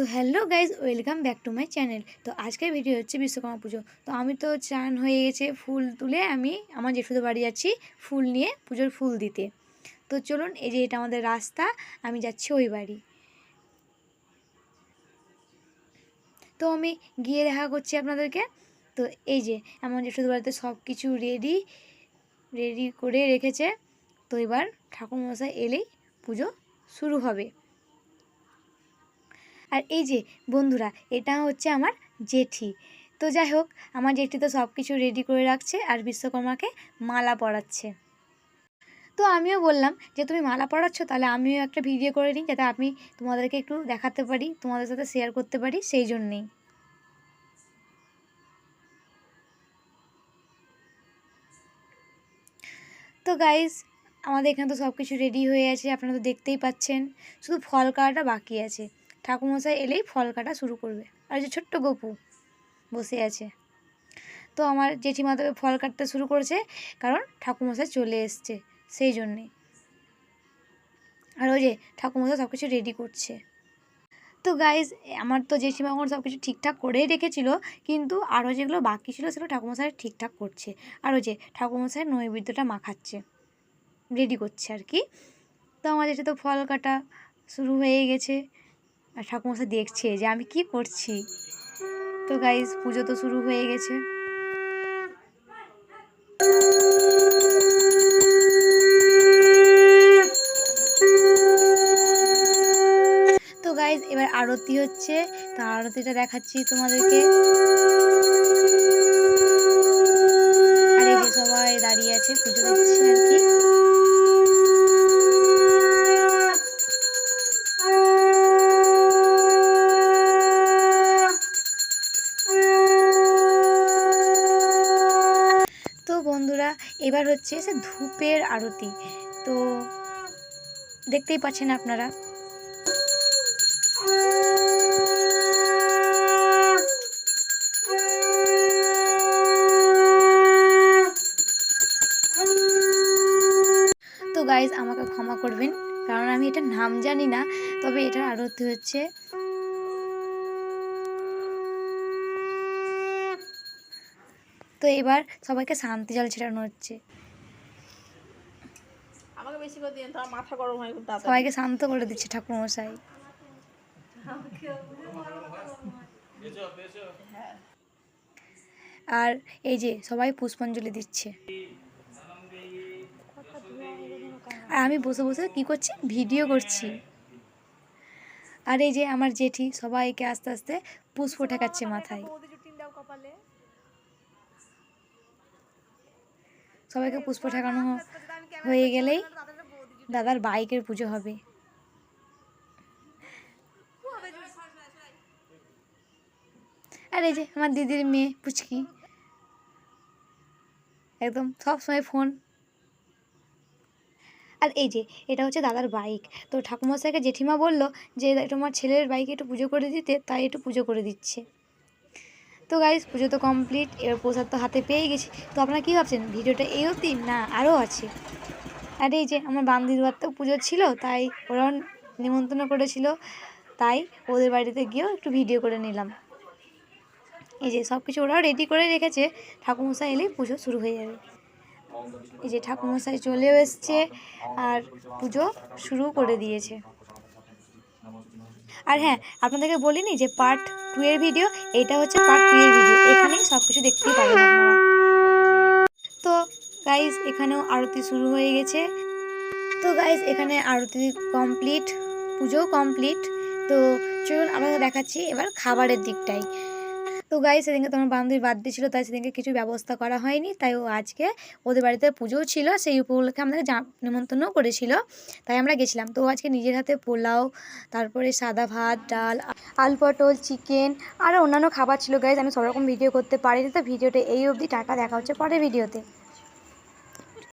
তো hello guys welcome back to my channel. তো আজকের ভিডিও হচ্ছে বিশ্বকর্মা পুজো। তো আমি তো চান হয়ে গেছে ফুল তুলে আমি আমার জেঠুদের বাড়ি যাচ্ছি ফুল নিয়ে পুজোর ফুল দিতে। তো চলুন, এই যে এটা আমাদের রাস্তা, আমি যাচ্ছি ওই বাড়ি। তো আমি গিয়ে দেখা করছি আপনাদেরকে। তো এই যে আমার জেঠুদের বাড়িতে সব কিছু রেডি রেডি করে রেখেছে। তো এবার ঠাকুরমশাই এলেই পুজো শুরু হবে। আর এই যে, বন্ধুরা, এটা হচ্ছে আমার জেঠি। তো যাই হোক, আমার জেঠি তো সব কিছু রেডি করে রাখছে আর বিশ্বকর্মাকে মালা পরাচ্ছে। তো আমিও বললাম যে, তুমি মালা পড়াচ্ছ তাহলে আমিও একটা ভিডিও করে নিই, যাতে আমি তোমাদেরকে একটু দেখাতে পারি, তোমাদের সাথে শেয়ার করতে পারি সেই জন্যেই। তো গাইজ আমাদের এখানে তো সব কিছু রেডি হয়ে আছে, আপনারা তো দেখতেই পাচ্ছেন। শুধু ফল কাটাটা বাকি আছে। ঠাকুমশাই এলেই ফল কাটা শুরু করবে। আর যে ছোট্ট গপু বসে আছে। তো আমার জেঠিমা তবে ফল কাটতে শুরু করেছে, কারণ ঠাকুমশাই চলে এসছে সেই জন্যে আর ওই যে ঠাকুমশাই সব কিছু রেডি করছে। তো গাইজ আমার তো জেঠিমা এখন সব কিছু ঠিকঠাক করেই রেখেছিল, কিন্তু আরও যেগুলো বাকি ছিল সেগুলো ঠাকুমশাই ঠিকঠাক করছে। আর ওই যে ঠাকুমশাই নৈবেদ্যটা মাখাচ্ছে রেডি করছে আর কি। তো আমার যেটা তো ফল কাটা শুরু হয়ে গেছে। আর ঠাকুমশাই দেখছে যে আমি কি করছি। তো গাইজ পুজো তো শুরু হয়ে গেছে। তো গাইজ এবার আরতি হচ্ছে। তো আরতিটা দেখাচ্ছি তোমাদেরকে। আর এই যে সবাই দাঁড়িয়ে আছে, পুজো দিচ্ছে এবার হচ্ছে সে ধূপের আরতি। তো দেখতেই পাচ্ছেন আপনারা। তো গাইজ আমাকে ক্ষমা করবেন, কারণ আমি এটার নাম জানি না, তবে এটার আরতি হচ্ছে তো এবার সবাইকে শান্তি জল ছেটানো হচ্ছে। আমাকে বেশি করে দিন তোমার মাথা গরম হয় খুব তাড়াতাড়ি। সবাইকে শান্ত করে দিচ্ছে ঠাকুরমশাই। আর এই যে সবাই পুষ্পাঞ্জলি দিচ্ছে। আর আমি বসে বসে কি করছি? ভিডিও করছি। আর এই যে আমার জেঠি সবাইকে আস্তে আস্তে পুষ্প ঠেকাচ্ছে মাথায়। সবাইকে পুষ্প ঠেকানো হয়ে গেলেই দাদার বাইকের পুজো হবে। আর এই যে আমার দিদির মেয়ে পুচকি। একদম সব সময় ফোন। আর এই যে, এটা হচ্ছে দাদার বাইক। তো ঠাকুমশাইকে জেঠিমা বলল যে তোমার ছেলের বাইকে একটু পুজো করে দিতে, তাই একটু পুজো করে দিচ্ছে। তো গাইজ পুজো তো কমপ্লিট এবার প্রসাদ তো হাতে পেয়ে গেছি। তো আপনারা কী ভাবছেন, ভিডিওটা এই অবধি না আরও আছে? আর এই যে আমার বান্দির তো পুজো ছিল, তাই ওরাও নিমন্ত্রণ করেছিল, তাই ওদের বাড়িতে গিয়েও একটু ভিডিও করে নিলাম। এই যে সব কিছু ওরাও রেডি করে রেখেছে ঠাকুমশাই এলেই পুজো শুরু হয়ে যাবে। এই যে ঠাকুমশাই চলেও এসছে, আর পুজো শুরু করে দিয়েছে। আর হ্যাঁ আপনাদেরকে বলিনি যে পার্ট টু এর ভিডিও এটা হচ্ছে পার্ট টু এর ভিডিও এখানেই সব কিছু দেখতেই পাবেন আপনারা। তো গাইজ এখানেও আরতি শুরু হয়ে গেছে। তো গাইজ এখানে আরতি কমপ্লিট পুজো কমপ্লিট তো চলুন, আমরা দেখাচ্ছি এবার খাবারের দিকটাই। তো গাই সেদিনকে তোমার বান্ধবীর বার্থডে ছিল, তাই সেদিনকে কিছু ব্যবস্থা করা হয়নি, তাই ও আজকে ওদের বাড়িতে পুজোও ছিল, সেই উপলক্ষে আমাদের যা নিমন্ত্রণও করেছিল, তাই আমরা গেছিলাম। তো আজকে নিজের হাতে পোলাও, তারপরে সাদা ভাত, ডাল, আলু পটল চিকেন আরও অন্যান্য খাবার ছিল গাইজ আমি সব রকম ভিডিও করতে পারিনি, তো ভিডিওটা এই অবধি টাকা দেখা হচ্ছে পরে ভিডিওতে